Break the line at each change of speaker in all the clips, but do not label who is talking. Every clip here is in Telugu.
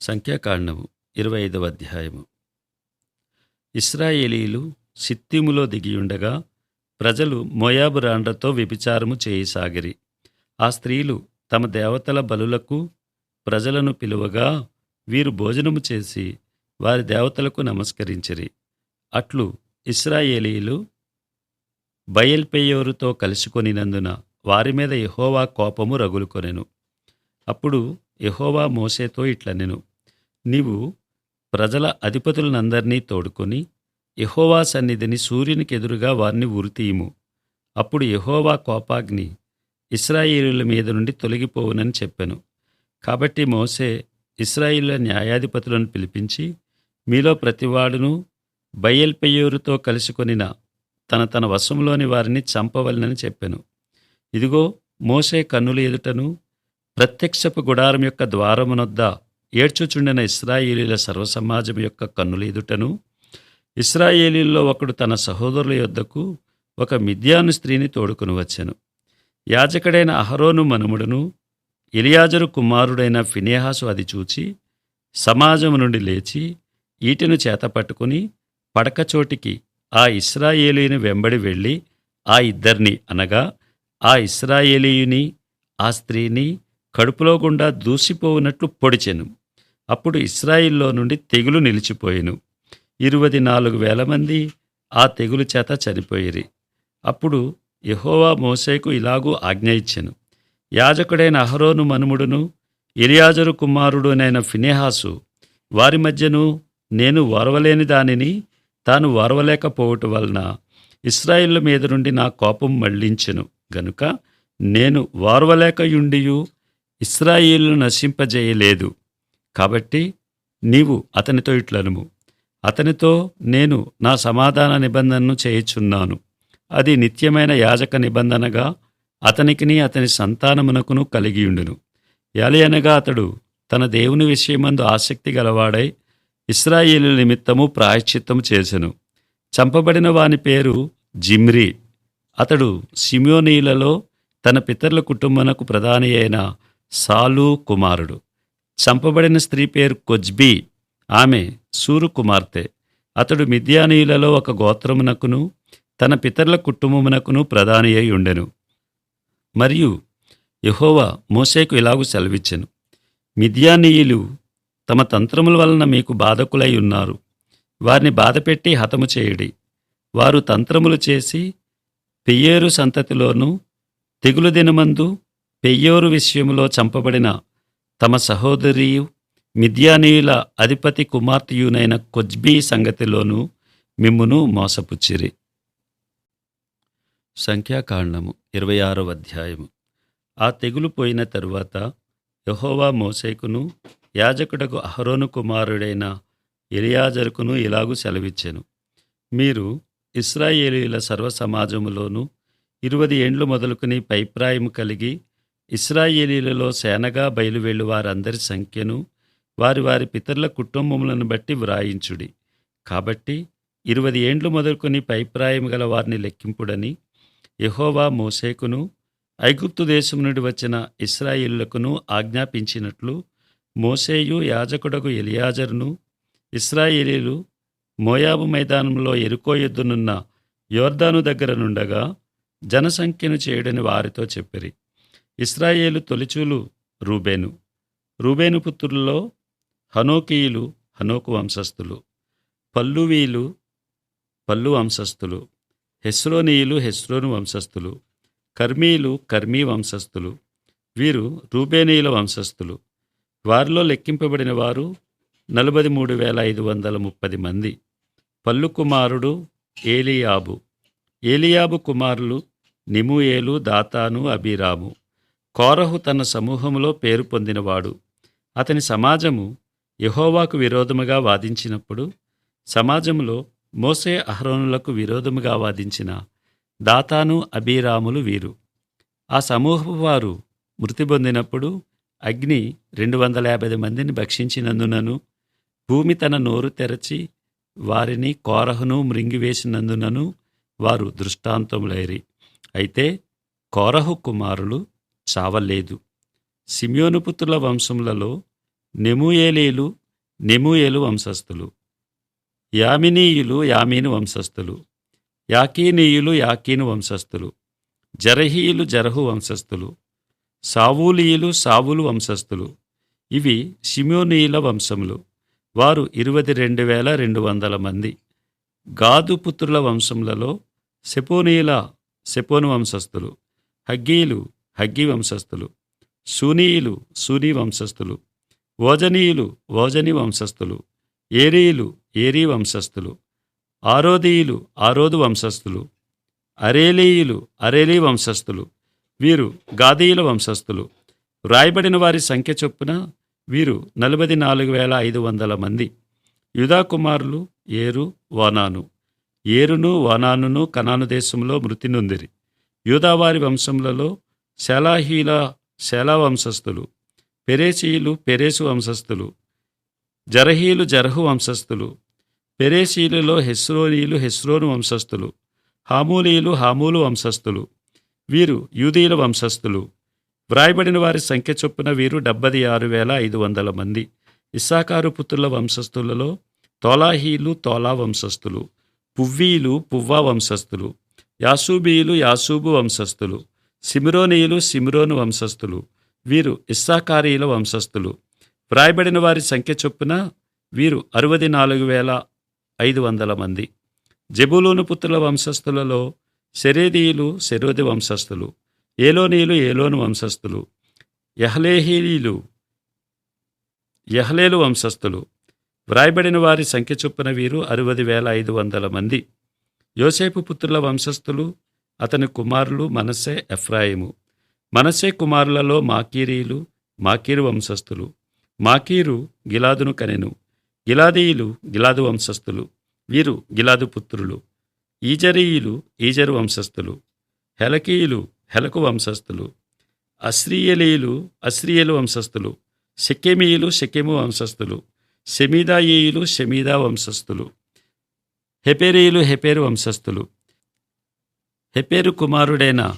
సంఖ్యాకాండము ఇరవై ఐదవ అధ్యాయము. ఇస్రాయేలీలు సిత్తిములో దిగియుండగా ప్రజలు మోయాబు రాండ్రతో వ్యభిచారము చేయసాగిరి. ఆ స్త్రీలు తమ దేవతల బలులకు ప్రజలను పిలువగా వీరు భోజనము చేసి వారి దేవతలకు నమస్కరించిరి. అట్లు ఇస్రాయేలీలు బయల్పెయోరుతో కలుసుకొనినందున వారి మీద యహోవా కోపము రగులుకొనెను. అప్పుడు యహోవా మోసేతో ఇట్లనెను నీవు ప్రజల అధిపతులనందరినీ తోడుకొని యహోవా సన్నిధిని సూర్యునికి ఎదురుగా వారిని ఉరితీయము. అప్పుడు యహోవా కోపాగ్ని ఇస్రాయేలుల మీద నుండి తొలగిపోవునని చెప్పాను. కాబట్టి మోసే ఇస్రాయేలుల న్యాయాధిపతులను పిలిపించి మీలో ప్రతివాడును బయల్పెయోరుతో కలుసుకొనిన తన తన వశంలోని వారిని చంపవలనని చెప్పాను. ఇదిగో మోసే కన్నుల ఎదుటను ప్రత్యక్షపు గుడారం యొక్క ద్వారమునొద్ద ఏడ్చుచుండిన ఇస్రాయేలీల సర్వసమాజం యొక్క కన్నులీదుటను ఇస్రాయేలీల్లో ఒకడు తన సహోదరుల యొద్దకు ఒక మిథ్యాను స్త్రీని తోడుకుని వచ్చెను. యాజకుడైన అహరోను మనుముడును ఇలియాజరు కుమారుడైన ఫినేహాసు అది చూచి సమాజము నుండి లేచి ఈటెను చేతపట్టుకుని పడకచోటికి ఆ ఇస్రాయేలీని వెంబడి వెళ్ళి ఆ ఇద్దరిని అనగా ఆ ఇస్రాయేలీయుని ఆ స్త్రీని కడుపులో గుండా దూసిపోవునట్లు పొడిచెను. అప్పుడు ఇస్రాయిల్లో నుండి తెగులు నిలిచిపోయెను. ఇరువది నాలుగు వేల మంది ఆ తెగులు చేత చనిపోయిరి. అప్పుడు యహోవా మోసేకు ఇలాగూ ఆజ్ఞ ఇచ్చెను. యాజకుడైన అహరోను మనుముడును ఎలియాజరు కుమారుడునైన ఫినేహాసు వారి మధ్యను నేను ఓర్వలేని దానిని తాను ఓర్వలేకపోవటం వలన ఇస్రాయిల్ మీద నుండి నా కోపం మళ్ళించెను. గనుక నేను ఓర్వలేకయుండియు ఇస్రాయిల్ను నశింపజేయలేదు. కాబట్టి నీవు అతనితో ఇట్లనుము. అతనితో నేను నా సమాధాన నిబంధనను చేయుచున్నాను. అది నిత్యమైన యాజక నిబంధనగా అతనికిని అతని సంతానమునకును కలిగియుండును. ఎలయనగా అతడు తన దేవుని విషయమందు ఆసక్తి గలవాడై ఇస్రాయేలు నిమిత్తము ప్రాయశ్చిత్తము చేసెను. చంపబడిన వాని పేరు జిమ్రీ. అతడు సిమియోనీలలో తన పితరుల కుటుంబనకు ప్రధాని అయిన సాలు కుమారుడు. చంపబడిన స్త్రీ పేరు కొజ్బీ. ఆమె సూరు కుమార్తె. అతడు మిద్యానీయులలో ఒక గోత్రమునకును తన పితరుల కుటుంబమునకును ప్రధాని అయి ఉండెను. మరియు యహోవా మోసేకు ఇలాగు సెలవిచ్చెను. మిద్యానీయులు తమ తంత్రముల వలన మీకు బాధకులై ఉన్నారు. వారిని బాధపెట్టి హతము చేయుడి. వారు తంత్రములు చేసి పెయ్యేరు సంతతిలోనూ తెగులు దినమందు పెయ్యోరు విషయంలో చంపబడిన తమ సహోదరియు మిద్యానీయుల అధిపతి కుమార్తెయునైన కొజ్బీ సంగతిలోనూ మిమ్మును మోసపుచ్చిరి. సంఖ్యాకాండము ఇరవై ఆరవ అధ్యాయము. ఆ తెగులు పోయిన తరువాత యహోవా మోసేకును యాజకుడకు అహరోను కుమారుడైన ఎలియాజరుకును ఇలాగూ సెలవిచ్చెను. మీరు ఇస్రాయేలీల సర్వ సమాజములోను ఇరువది ఏండ్లు మొదలుకుని పైప్రాయము కలిగి ఇస్రాయేలీలలో సేనగా బయలువెళ్ళు వారందరి సంఖ్యను వారి వారి పితరుల కుటుంబములను బట్టి వ్రాయించుడి. కాబట్టి ఇరవై ఏండ్లు మొదలుకొని పైప్రాయం గల వారిని లెక్కింపుడని యహోవా మోసేకును ఐగుప్తు దేశం నుండి వచ్చిన ఇస్రాయిలులకును ఆజ్ఞాపించినట్లు మోసేయు యాజకుడకు ఎలియాజరును ఇస్రాయేలీలు మోయాబు మైదానంలో ఎరుకో ఎద్దునున్న యోర్దాను దగ్గర నుండగా జనసంఖ్యను చేయడని వారితో చెప్పిరి. ఇస్రాయేలు తొలిచూలు రూబేను. రూబేను పుత్రుల్లో హనోకీయులు హనోకు వంశస్థులు. పల్లువీలు పల్లు వంశస్థులు. హెస్రోనీయులు హెస్రోను వంశస్థులు. కర్మీలు కర్మీ వంశస్థులు. వీరు రూబేనీయుల వంశస్థులు. వారిలో లెక్కింపబడిన వారు నలభై మూడు వేల ఐదు వందల ముప్పది మంది. పల్లు కుమారుడు ఏలియాబు. ఏలియాబు కుమారులు నిముయేలు దాతాను అబీరాము. కోరహు తన సమూహములో పేరు పొందినవాడు. అతని సమాజము యహోవాకు విరోధముగా వాదించినప్పుడు సమాజంలో మోసే అహరోనులకు విరోధముగా వాదించిన దాతాను అబీరాములు వీరు. ఆ సమూహపు వారు మృతి పొందినప్పుడు అగ్ని రెండు వందల యాభై మందిని భక్షించినందునను భూమి తన నోరు తెరచి వారిని కోరహును మృంగివేసినందునను వారు దృష్టాంతములైరి. అయితే కోరహు కుమారులు చావలేదు. సిమియోను పుత్రుల వంశములలో నెముయేలీలు నెముయేలు వంశస్థులు. యామినీయులు యామీను వంశస్థులు. యాకీనీయులు యాకీను వంశస్థులు. జరహీయులు జరహు వంశస్థులు. సావూలీయులు సావులు వంశస్థులు. ఇవి సిమ్యోనీయుల వంశములు. వారు ఇరవై రెండు వేల రెండు వందల మంది. గాదు పుత్రుల వంశములలో సెపోనీయుల సెపోను వంశస్థులు. హగ్గీలు హగ్గి వంశస్థులు సూనీయులు సునీ వంశస్థులు ఓజనీయులు ఓజని వంశస్థులు ఏరీయులు ఏరీ వంశస్థులు ఆరోదీయులు ఆరోదు వంశస్థులు అరేలీయులు అరేలీ వంశస్థులు వీరు గాదీయుల వంశస్థులు. వ్రాయబడిన వారి సంఖ్య చొప్పున వీరు నలభై నాలుగు వేల ఐదు వందల మంది. యుధాకుమారులు ఏరు వానాను. ఏరును వానానును కనాను దేశంలో మృతి నొందిరి. యూదావారి వంశములలో శలాహీల శలా వంశస్థులు పెరేసీలు పెరేసు వంశస్థులు జరహీలు జరహు వంశస్థులు పెరేసీలులో హెస్రోనీలు హెస్రోను వంశస్థులు హామూలీయులు హామూలు వంశస్థులు వీరు యూదీయుల వంశస్థులు. వ్రాయబడిన వారి సంఖ్య చొప్పున వీరు డెబ్బది ఆరు వేల ఐదు వందల మంది. ఇస్సాకారు పుత్రుల వంశస్థులలో తోలాహీలు తోలా వంశస్థులు పువ్వీలు పువ్వా వంశస్థులు యాసూబీయులు యాసూబు వంశస్థులు సిమిరోనీయులు సిమిరోను వంశస్థులు. వీరు ఇస్సాకారీయుల వంశస్థులు. వ్రాయబడిన వారి సంఖ్య చొప్పున వీరు అరవది నాలుగు వేల ఐదు వందల మంది. జబులూను పుత్రుల వంశస్థులలో శరేదీయులు శరోది వంశస్థులు. ఏలోనీయులు ఏలోను వంశస్థులు. యహ్లేహీలు యహ్లేలు వంశస్థులు. వ్రాయబడిన వారి సంఖ్య చొప్పున వీరు అరవది వేల ఐదు వందల మంది. యోసేపు పుత్రుల వంశస్థులు అతని కుమారులు మనస్సే ఎఫ్రాయిము. మనస్సే కుమారులలో మాకీరీలు మాకీరు వంశస్థులు. మాకీరు గిలాదును కనెను. గిలాదీయులు గిలాదు వంశస్థులు. వీరు గిలాదు పుత్రులు. ఈజరీయులు ఈజరు వంశస్థులు. హెలకీయులు హెలకు వంశస్థులు. అశ్రీయలీయులు అశ్రీయలు వంశస్థులు. షెకెమీయులు షెకెము వంశస్థులు. సెమీదాయీయులు సెమీదా వంశస్థులు. హెపెరీయులు హెపేరు వంశస్థులు. హెపేరు కుమారుడైన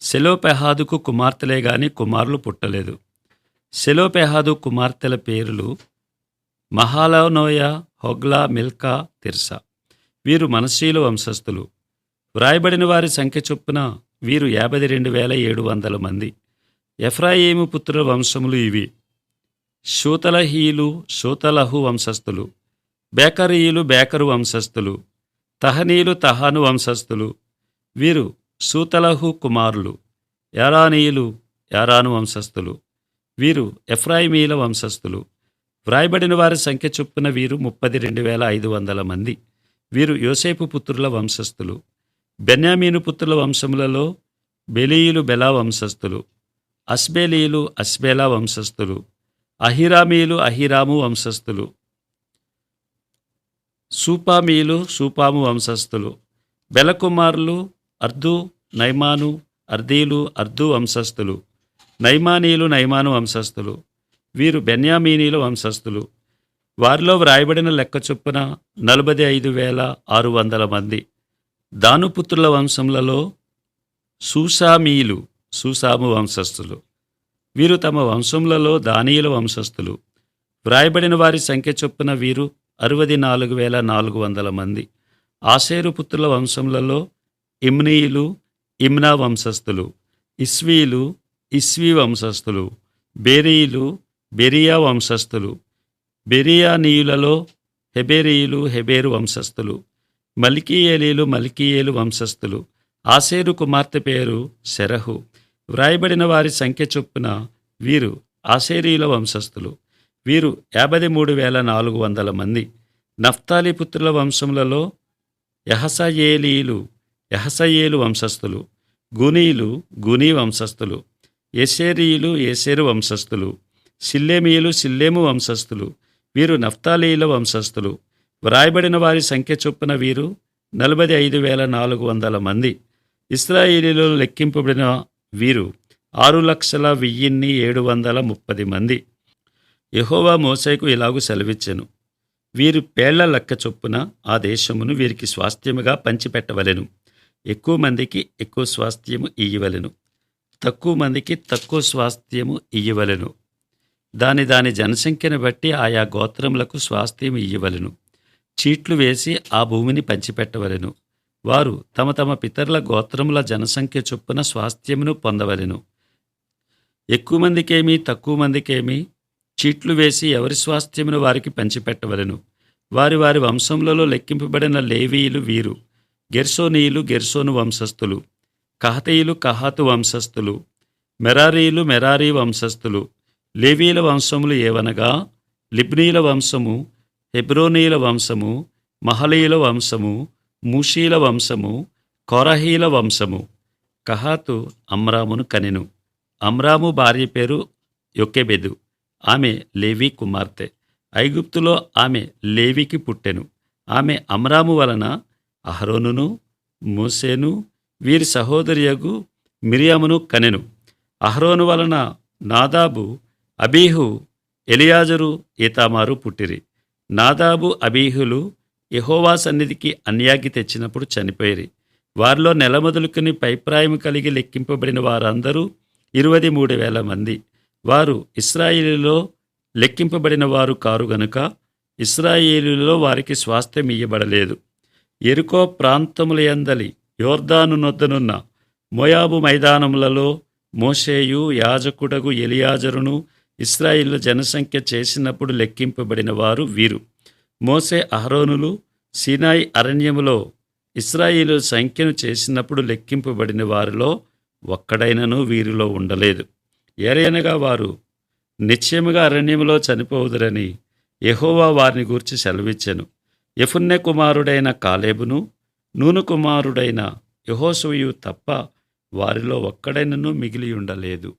సెలోపెహాదుకు కుమార్తెలే గాని కుమారులు పుట్టలేదు. సెలోపెహాదు కుమార్తెల పేర్లు మహాలనోయ హొగ్లా మిల్కా తిర్సా. వీరు మనశీల వంశస్థులు. వ్రాయబడిన వారి సంఖ్య చొప్పున వీరు యాభై రెండు వేల ఏడు వందల మంది. ఎఫ్రాయిము పుత్రుల వంశములు ఇవి. షూతలహీలు శూతలహు వంశస్థులు. బేకరీయులు బేకరు వంశస్థులు. తహనీయులు తహాను వంశస్థులు. వీరు సూతలహు కుమారులు యారానీయులు యారాను వంశస్థులు. వీరు ఎఫ్రాయిమీల వంశస్థులు. వ్రాయబడిన వారి సంఖ్య చొప్పున వీరు ముప్పది రెండు వేల ఐదు వందల మంది. వీరు యోసేపు పుత్రుల వంశస్థులు. బెన్యామీను పుత్రుల వంశములలో బెలీయులు బెలా వంశస్థులు. అస్బేలీయులు అస్బేలా వంశస్థులు. అహిరామీలు అహిరాము వంశస్థులు. సూపామీలు సూపాము వంశస్థులు. బెలకుమారులు అర్దు నైమాను అర్దీలు అర్దు వంశస్థులు. నైమానీయులు నైమాను వంశస్థులు. వీరు బెన్యామీనీలు వంశస్థులు. వారిలో వ్రాయబడిన లెక్క చొప్పున నలభై ఐదు వేల ఆరు వందల మంది. దానుపుత్రుల వంశములలో సూసామీలు సూసాము వంశస్థులు. వీరు తమ వంశములలో దానీయుల వంశస్థులు. వ్రాయబడిన వారి సంఖ్య చొప్పున వీరు అరవది నాలుగు వేల నాలుగు వందల మంది. ఆశేరుపుత్రుల వంశములలో ఇమ్నీయులు ఇమ్నా వంశస్థులు ఇస్వీలు ఇస్వీ వంశస్థులు బెరీయులు బెరియా వంశస్థులు బెరియానీయులలో హెబెరీయులు హెబేరు వంశస్థులు మల్కీయేలీలు మలికీయేలు వంశస్థులు ఆసేరు కుమార్తె పేరు శరహు. వ్రాయబడిన వారి సంఖ్య చొప్పున వీరు ఆసేరీయుల వంశస్థులు. వీరు యాభై మూడు వేల నాలుగు వందల మంది. నఫ్తాలి పుత్రుల వంశములలో యహసయేలీలు యహసయేలు వంశస్థులు గునీలు గునీ వంశస్థులు ఎసేరీయులు ఎసేరు వంశస్థులు సిల్లేమీయులు సిల్లేము వంశస్థులు వీరు నఫ్తాలీల వంశస్థులు. వ్రాయబడిన వారి సంఖ్య చొప్పున వీరు నలభై ఐదు వేల నాలుగు వందల మంది. ఇస్రాయేలీలో లెక్కింపబడిన వీరు ఆరు లక్షల వెయ్యిన్ని ఏడు వందల ముప్పది మంది. యహోవా మోసైకు ఇలాగూ సెలవిచ్చెను. వీరు పేళ్ళ లెక్క చొప్పున ఆ దేశమును వీరికి స్వాస్థ్యముగా పంచిపెట్టవలెను. ఎక్కువ మందికి ఎక్కువ స్వాస్థ్యము ఇయ్యవలెను. తక్కువ మందికి తక్కువ స్వాస్థ్యము ఇయ్యవలెను. దాని దాని జనసంఖ్యను బట్టి ఆయా గోత్రములకు స్వాస్థ్యం ఇయ్యవలెను. చీట్లు వేసి ఆ భూమిని పంచిపెట్టవలెను. వారు తమ తమ పితరుల గోత్రముల జనసంఖ్య చొప్పున స్వాస్థ్యమును పొందవలెను. ఎక్కువ మందికేమి తక్కువ మందికేమి చీట్లు వేసి ఎవరి స్వాస్థ్యమును వారికి పంచిపెట్టవలెను. వారి వారి వంశములలో లెక్కింపబడిన లేవీయులు వీరు. గెర్సోనీయులు గెర్సోను వంశస్థులు కహతీయులు కహాతు వంశస్థులు మెరారీయులు మెరారీ వంశస్థులు లేవీల వంశములు ఏవనగా లిబ్నీల వంశము హెబ్రోనీల వంశము మహలీల వంశము మూషీల వంశము కొరహీల వంశము. కహాతు అమ్రామును కనెను. అమ్రాము భార్య పేరు యొక్కెబెదు. ఆమె లేవి కుమార్తె. ఐగుప్తులో ఆమె లేవికి పుట్టెను. ఆమె అమ్రాము వలన అహరోనును మోసేను వీరి సహోదరియగు మిరియామును కనెను. అహరోను వలన నాదాబు అబీహు ఎలియాజరు ఈతామారు పుట్టిరి. నాదాబు అబీహులు యెహోవా సన్నిధికి అన్యాగి తెచ్చినప్పుడు చనిపోయిరి. వారిలో నెల మొదలుకుని కలిగి లెక్కింపబడిన వారందరూ ఇరవై మూడు వేల మంది. వారు ఇస్రాయిలీలో లెక్కింపబడిన వారు కారు గనుక ఇస్రాయేలులో వారికి స్వాస్థ్యం ఇయ్యబడలేదు ఎరుకో ప్రాంతములయందలి యోర్దాను నొద్దనున్న మోయాబు మైదానములలో మోషేయు యాజకుడగు ఎలియాజరును ఇస్రాయిల్ జనసంఖ్య చేసినప్పుడు లెక్కింపబడిన వారు వీరు. మోసే అహరోనులు సీనాయి అరణ్యములో ఇస్రాయిలు సంఖ్యను చేసినప్పుడు లెక్కింపబడిన వారిలో ఒక్కడైనను వీరిలో ఉండలేదు. ఏరైనగా వారు నిశ్చయముగా అరణ్యములో చనిపోవుదురని యహోవా వారిని గూర్చి సెలవిచ్చెను. యఫున్నె కుమారుడైన కాలేబును నూను కుమారుడైన యహోసుయు తప్ప వారిలో ఒక్కడైనను మిగిలి ఉండలేదు